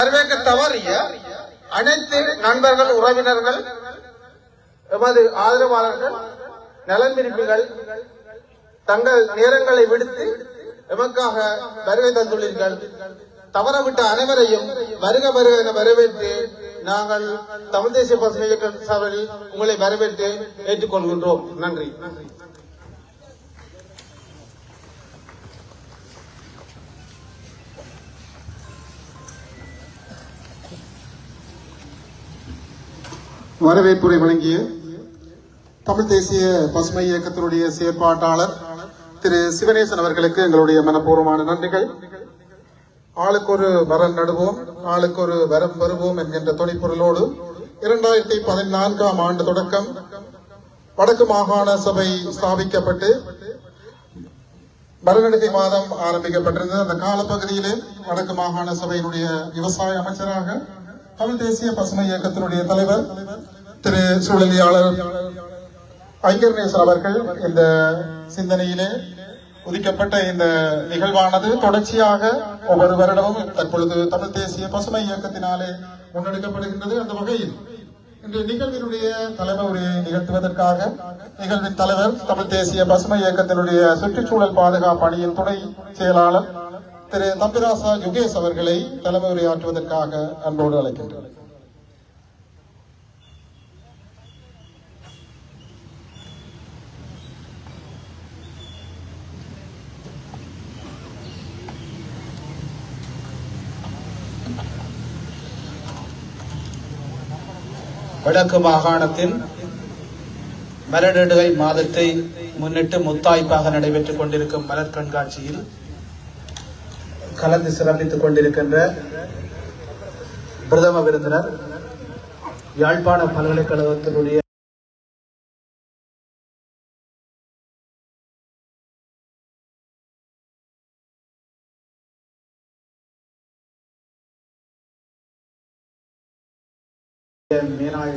வரவேற்க தவறிய அனைத்து நண்பர்கள் உறவினர்கள் எமது ஆதரவாளர்கள் நலன் விரும்பிகள் தங்கள் நேரங்களை விடுத்து எமக்காக வருகை தந்துள்ளீர்கள். தவறவிட்ட அனைவரையும் வருக வருக என வரவேற்று நாங்கள் தமிழ் தேசிய பசுமை இயக்க சபையில் உங்களை வரவேற்று ஏற்றுக்கொள்கின்றோம். நன்றி. வரவேற்புரை வழங்கிய தமிழ் தேசிய பசுமை இயக்கத்தினுடைய செயற்பாட்டாளர் திரு சிவனேசன் அவர்களுக்கு எங்களுடைய மனப்பூர்வமான நன்றிகள். ஆளுக்கு ஒரு வரம் நடுவோம் ஆளுக்கு ஒரு வரம் பெறுவோம் என்கின்ற துணைப்பொருளோடு இரண்டாயிரத்தி பதினான்காம் ஆண்டு தொடக்கம் வடக்கு மாகாண சபை ஸ்தாபிக்கப்பட்டு மறுநடுகை மாதம் ஆரம்பிக்கப்பட்டிருந்தது. அந்த காலப்பகுதியிலே வடக்கு மாகாண சபையினுடைய விவசாய அமைச்சராக தமிழ் தேசிய பசுமை இயக்கத்தினுடைய தலைவர் திரு சூழலியாளர் ஐங்கர்நேசர் அவர்கள் இந்த சிந்தனையிலே உதிக்கப்பட்ட இந்த நிகழ்வானது தொடர்ச்சியாக ஒவ்வொரு வருடமும் தற்பொழுது தமிழ் தேசிய பசுமை இயக்கத்தினாலே முன்னெடுக்கப்படுகின்றது அந்த வகையில். இன்று நிகழ்வினுடைய தலைமை உரையை நிகழ்த்துவதற்காக நிகழ்வின் தலைவர் தமிழ் தேசிய பசுமை இயக்கத்தினுடைய சுற்றுச்சூழல் பாதுகாப்பு அணியின் துணை செயலாளர் திரு தம்பிராசா யுகேஷ் அவர்களை தலைமை உரையாற்றுவதற்காக அன்போடு அழைக்கின்றனர். வடக்கு மாகாணத்தின் மலரிடுகை மாதத்தை முன்னிட்டு முத்தாய்ப்பாக நடைபெற்றுக் கொண்டிருக்கும் மலர் கண்காட்சியில் கலந்து சிறப்பித்துக் கொண்டிருக்கின்ற பிரதம விருந்தினர் யாழ்ப்பாண பல்கலைக்கழகத்தினுடைய மேனாள்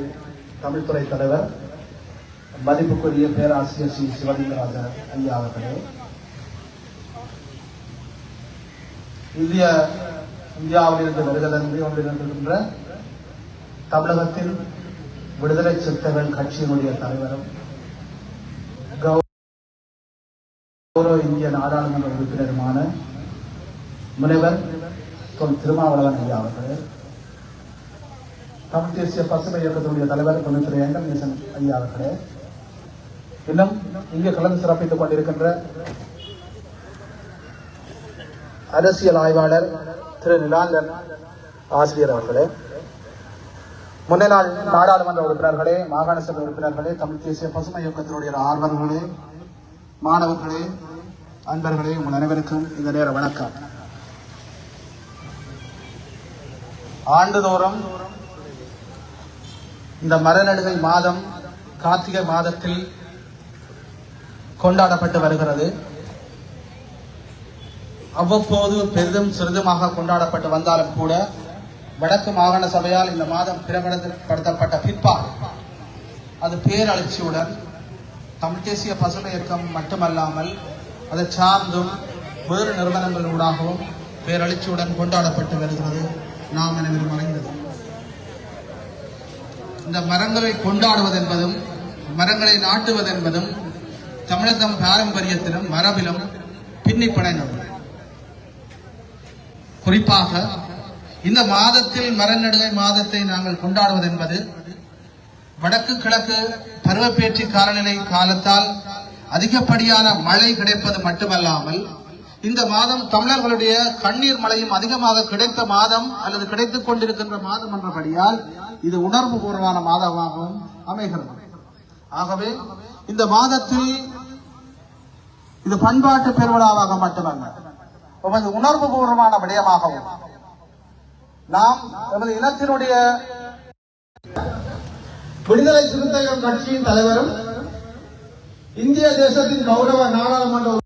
தமிழ்துறை தலைவர் மதிப்புக்குரிய பேராசிரியர் ஸ்ரீ சிவலிங்கராஜ ஐயா அவர்களே. இந்திய இந்தியாவிலிருந்து வருகை தந்து கொண்டிருக்கின்ற தமிழகத்தில் விடுதலை சிறுத்தைகள் கட்சியினுடைய தலைவரும் கௌரவ இந்திய நாடாளுமன்ற உறுப்பினருமான முனைவர் தொல் திருமாவளவன் ஐயா அவர்கள் தமிழ் தேசிய பசுமை இயக்கத்தினுடைய தலைவர் தொண்ணூத்தி திரு ஐயா அவர்களே இன்னும் இங்கே கலந்து சிறப்பித்துக் கொண்டிருக்கின்ற அரசியல் ஆய்வாளர் திரு நிலாந்தன் ஆசிரியர் அவர்களே. முன்னாள் நாடாளுமன்ற உறுப்பினர்களே மாகாண சபை உறுப்பினர்களே தமிழ் தேசிய பசுமை இயக்கத்தினுடைய ஆர்வலர்களே மாணவர்களே அன்பர்களே உங்கள் அனைவருக்கும் இந்த நேர வணக்கம். ஆண்டுதோறும் இந்த மரநடுகை மாதம் கார்த்திகை மாதத்தில் கொண்டாடப்பட்டு வருகிறது. அவ்வப்போது பெரிதும் சிறிதுமாக கொண்டாடப்பட்டு வந்தாலும் கூட வடக்கு மாகாண சபையால் இந்த மாதம் பிரகடனப்படுத்தப்பட்ட பிற்பாடு அது பேரழிச்சியுடன் தமிழ் தேசிய பசுமை இயக்கம் மட்டுமல்லாமல் அதை சார்ந்தும் வேறு நிறுவனங்களூடாகவும் பேரழிச்சியுடன் கொண்டாடப்பட்டு வருகிறது. நாம் அனைவரும் மறைந்தது? இந்த மரங்களை கொண்டாடுவது என்பதும் மரங்களை நாட்டுவது என்பதும் தமிழகம் பாரம்பரியத்திலும் மரபிலும் பின்னி பிணைந்தது. குறிப்பாக இந்த மாதத்தில் மரநடுகை மாதத்தை நாங்கள் கொண்டாடுவது என்பது வடக்கு கிழக்கு பருவப்பேற்றி காலநிலை காலத்தால் அதிகப்படியான மழை கிடைப்பது மட்டுமல்லாமல் இந்த மாதம் தமிழர்களுடைய கண்ணீர் மழையும் அதிகமாக கிடைத்த மாதம் அல்லது கிடைத்துக் கொண்டிருக்கின்ற மாதம் என்றபடியால் இது உணர்வு பூர்வமான மாதமாகவும் அமைகிறது. ஆகவே இந்த மாதத்தில் இது பண்பாட்டு பெருவிழாவாக மட்டுமல்ல நமது உணர்வு பூர்வமான விடயமாகவும் நாம் நமது இனத்தினுடைய விடுதலை சிறுத்தைகள் கட்சியின் தலைவரும் இந்திய தேசத்தின் கௌரவ நாடாளுமன்ற